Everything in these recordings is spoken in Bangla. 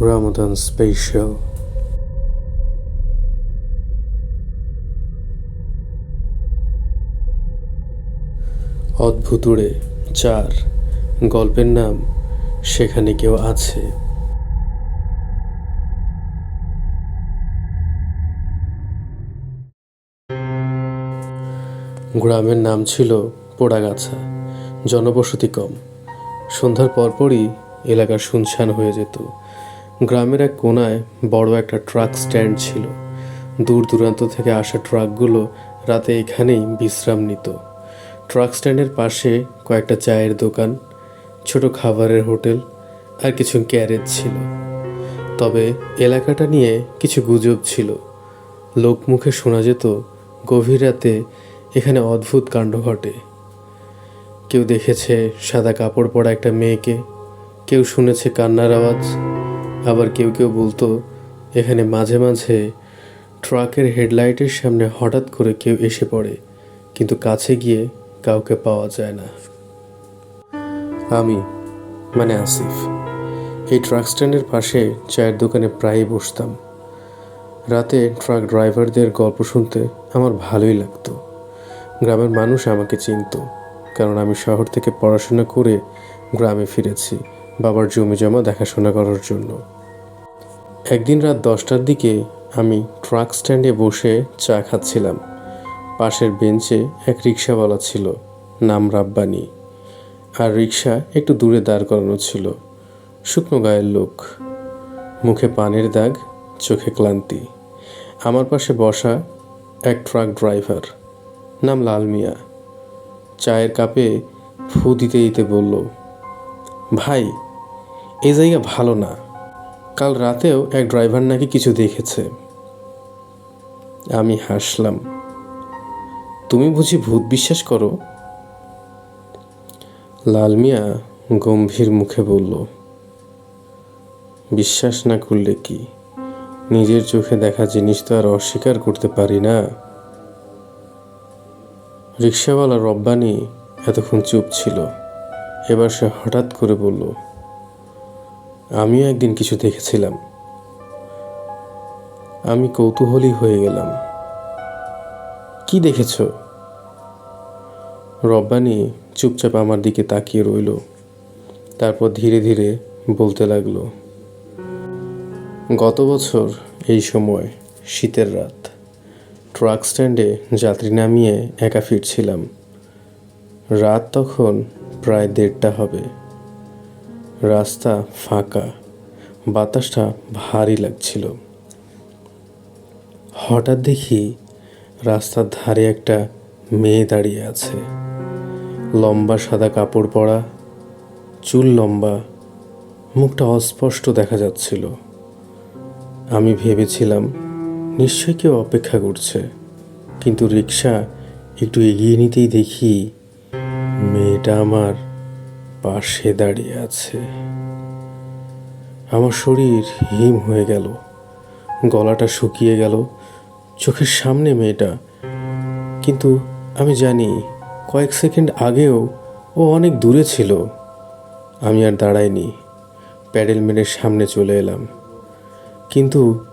Ramadan Special. অদ্ভুতুড়ে চার গল্পের নাম সেখানে কেউ আছে। গ্রামের নাম ছিল পোড়াগাছা জনবসতি কম সন্ধ্যার পরপরই এলাকা শুনশান হয়ে যেত। গ্রামের এক কোনায় বড় একটা ট্রাক স্ট্যান্ড ছিল। দূর দূরান্ত থেকে আসা ট্রাকগুলো রাতে এখানেই বিশ্রাম নিত। ট্রাক স্ট্যান্ডের পাশে কয়েকটা চায়ের দোকান, ছোট খাবারের হোটেল আর কিছু গ্যারেজ ছিল। তবে এলাকাটা নিয়ে কিছু গুজব ছিল। লোকমুখে শোনা যেত, গভীর রাতে এখানে অদ্ভুত কাণ্ড ঘটে। কেউ দেখেছে সাদা কাপড় পরা একটা মেয়েকে, কেউ শুনেছে কান্নার আওয়াজ। আবার কেউ কেউ বলতো, এখানে মাঝে মাঝে ট্রাকের হেডলাইটের সামনে হঠাৎ করে কেউ এসে পড়ে, কিন্তু কাছে গিয়ে কাউকে পাওয়া যায় না। আমি মানে আসিফ, এই ট্রাক স্ট্যান্ডের পাশে চায়ের দোকানে প্রায়ই বসতাম। রাতে ট্রাক ড্রাইভারদের গল্প শুনতে আমার ভালোই লাগতো। গ্রামের মানুষ আমাকে চিনত, কারণ আমি শহর থেকে পড়াশোনা করে গ্রামে ফিরেছি বাবার জমি জমা দেখাশোনা করার জন্য। একদিন রাত দশটার দিকে আমি ট্রাক স্ট্যান্ডে বসে চা খাচ্ছিলাম। পাশের বেঞ্চে এক রিক্সাওয়ালা ছিল, নাম রাব্বানি। আর রিক্সা একটু দূরে দাঁড় করানো ছিল, শুকনো গায়ের লোক। মুখে পানের দাগ, চোখে ক্লান্তি। আমার পাশে বসা এক ট্রাক ড্রাইভার, নাম লাল মিয়া। চায়ের কাপে ফু দিতে দিতে বলল, ভাই এই জায়গা ভালো না। কাল রাতেও এক ড্রাইভার নাকি কিছু দেখেছে। আমি হাসলাম। তুমি বুঝি ভূত বিশ্বাস করো? লাল মিয়া গম্ভীর মুখে বলল, বিশ্বাস না করলে কি? নিজের চোখে দেখা জিনিস তো আর অস্বীকার করতে পারি না। রিক্সাওয়ালা রব্বানি এতক্ষণ চুপ ছিল। এবার সে হঠাৎ করে বলল আমিও একদিন কিছু দেখেছিলাম। আমি কৌতূহলী হয়ে গেলাম। কি দেখেছ? রব্বানি চুপচাপ আমার দিকে তাকিয়ে রইল। তারপর ধীরে ধীরে বলতে লাগল, গত বছর এই সময়, শীতের রাত, ট্রাক স্ট্যান্ডে যাত্রী নামিয়ে একা ফিরছিলাম। রাত তখন প্রায় দেড়টা হবে। রাস্তা ফাঁকা, বাতাসটা ভারী লাগছিল। হঠাৎ দেখি রাস্তার ধারে একটা মেয়ে দাঁড়িয়ে আছে। লম্বা সাদা কাপড় পরা, চুল লম্বা, মুখটা অস্পষ্ট দেখা যাচ্ছিল। আমি ভেবেছিলাম, নিশ্চয়ই কেউ অপেক্ষা করছে, কিন্তু রিক্সা একটু এগিয়ে নিতেই দেখি মেয়েটা আমার পাশে দাঁড়িয়ে আছে। আমার শরীর হিম হয়ে গেল, গলাটা শুকিয়ে গেল, চোখের সামনে মেয়েটা। কিন্তু আমি জানি, কয়েক সেকেন্ড আগেও ও অনেক দূরে ছিল। আমি আর দাঁড়াইনি, প্যাডেল মেরে সামনে চলে এলাম। কিন্তু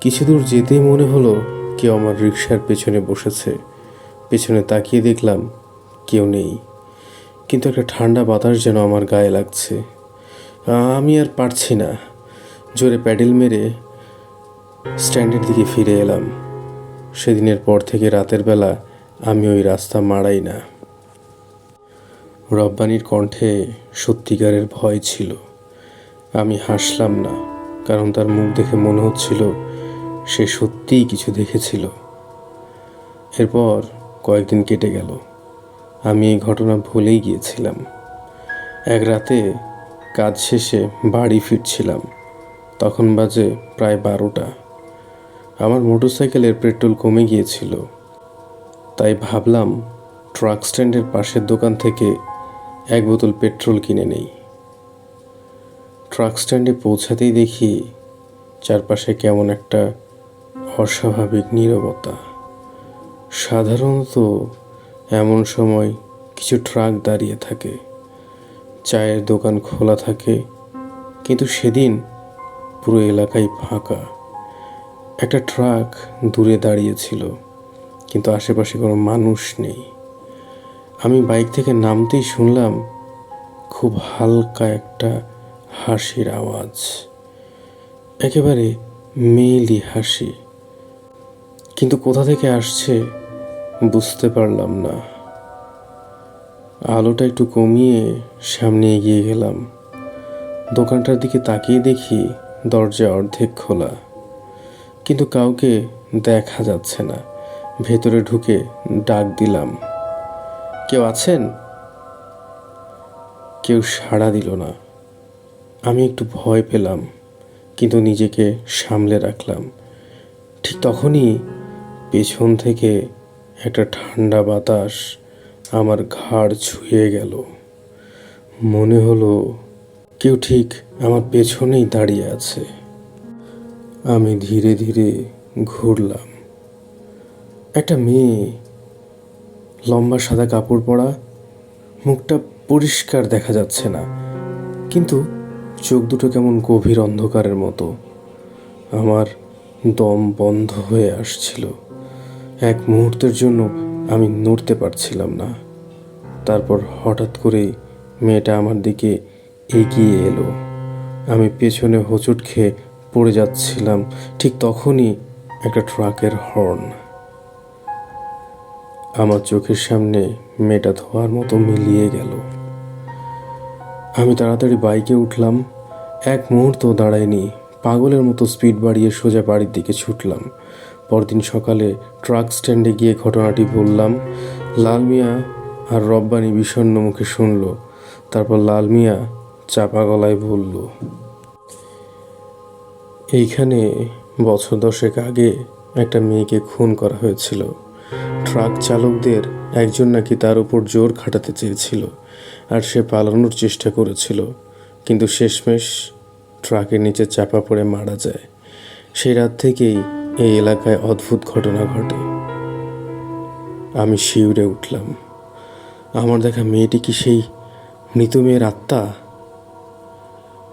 কিছু দূর যেতেই মনে হলো কেউ আমার রিক্সার পেছনে বসেছে। পেছনে তাকিয়ে দেখলাম কেউ নেই। কিন্তু একটা ঠান্ডা বাতাস যেন আমার গায়ে লাগছে। আমি আর পারছি না। জোরে প্যাডেল মেরে স্ট্যান্ডের দিকে ফিরে এলাম। সেদিনের পর থেকে রাতের বেলা আমি ওই রাস্তা মাড়াই না। রব্বানির কণ্ঠে সত্যিকারের ভয় ছিল। আমি হাসলাম না, কারণ তার মুখ দেখে মনে হচ্ছিল সে সত্যিই কিছু দেখেছিল। এরপর কয়েকদিন কেটে গেল। আমি এই ঘটনা ভুলেই গিয়েছিলাম। এক রাতে কাজ শেষে বাড়ি ফিরছিলাম। তখন বাজে প্রায় বারোটা। আমার মোটরসাইকেলের পেট্রোল কমে গিয়েছিল। তাই ভাবলাম ট্রাক স্ট্যান্ডের পাশের দোকান থেকে এক বোতল পেট্রোল কিনে নেই। ট্রাক স্ট্যান্ডে পৌঁছাতেই দেখি চারপাশে কেমন একটা অস্বাভাবিক নীরবতা। সাধারণত এমন সময় কিছু ট্রাক দাঁড়িয়ে থাকে। চায়ের দোকান খোলা থাকে, কিন্তু সেদিন পুরো এলাকায় ফাঁকা। একটা ট্রাক দূরে দাঁড়িয়েছিল, কিন্তু আশেপাশে কোনো মানুষ নেই। আমি বাইক থেকে নামতেই শুনলাম, খুব হালকা একটা হাসির আওয়াজ। একেবারে মেয়েলি হাসি। কিন্তু কোথা থেকে আসছে বুঝতে পারলাম না। আলোটা একটু কমিয়ে সামনে এগিয়ে গেলাম। দোকানটার দিকে তাকিয়ে দেখি দরজা অর্ধেক খোলা। কিন্তু কাউকে দেখা যাচ্ছে না। ভেতরে ঢুকে ডাক দিলাম, কেউ আছেন? কেউ সাড়া দিল না। আমি একটু ভয় পেলাম, কিন্তু নিজেকে সামলে রাখলাম। ঠিক তখনই পেছন থেকে একটা ঠান্ডা বাতাস আমার ঘাড় ছুঁয়ে গেল। মনে হলো কেউ ঠিক আমার পেছনেই দাঁড়িয়ে আছে। আমি ধীরে ধীরে ঘুরলাম। একটা মেয়ে, লম্বা সাদা কাপড় পরা, মুখটা পরিষ্কার দেখা যাচ্ছে না, কিন্তু চোখ দুটো কেমন গভীর অন্ধকারের মতো। আমার দম বন্ধ হয়ে আসছিল। এক মুহূর্তের জন্য আমি নড়তে পারছিলাম না। তারপর হঠাৎ করেই মেয়েটা আমার দিকে এগিয়ে এলো। আমি পেছনে হোঁচট খেয়ে পড়ে যাচ্ছিলাম, ঠিক তখনই একটা ট্রাকের হর্ন। আমার চোখের সামনে মেয়েটা ধোয়ার মতো মিলিয়ে গেল। আমি তাড়াতাড়ি বাইকে উঠলাম। এক মুহূর্ত দাঁড়ায়নি, পাগলের মতো স্পিড বাড়িয়ে সোজা বাড়ির দিকে ছুটলাম। পরদিন সকালে ট্রাক স্ট্যান্ডে গিয়ে ঘটনাটি বললাম। লাল মিয়া আর রব্বানি বিষণ্ণ মুখে শুনল। তারপর লাল মিয়া চাপা গলায় বলল, এইখানে বছর দশেক আগে একটা মেয়েকে খুন করা হয়েছিল। ট্রাক চালকদের একজন নাকি তার উপর জোর খাটাতে চেয়েছিল আর সে পালানোর চেষ্টা করেছিল। কিন্তু শেষমেশ ট্রাকের নিচে চাপা পড়ে মারা যায়। সেই রাত থেকেই এই এলাকায় অদ্ভুত ঘটনা ঘটে। আমি শিউরে উঠলাম। আমার দেখা মেয়েটি কি সেই মৃত মেয়ের আত্মা?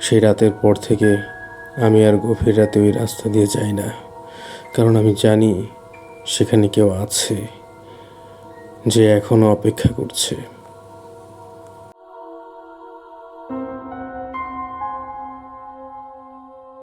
সেই রাতের পর থেকে আমি আর গভীর রাতে ওই রাস্তা দিয়ে যাই না, কারণ আমি জানি সেখানে কেউ আছে, যে এখনও অপেক্ষা করছে।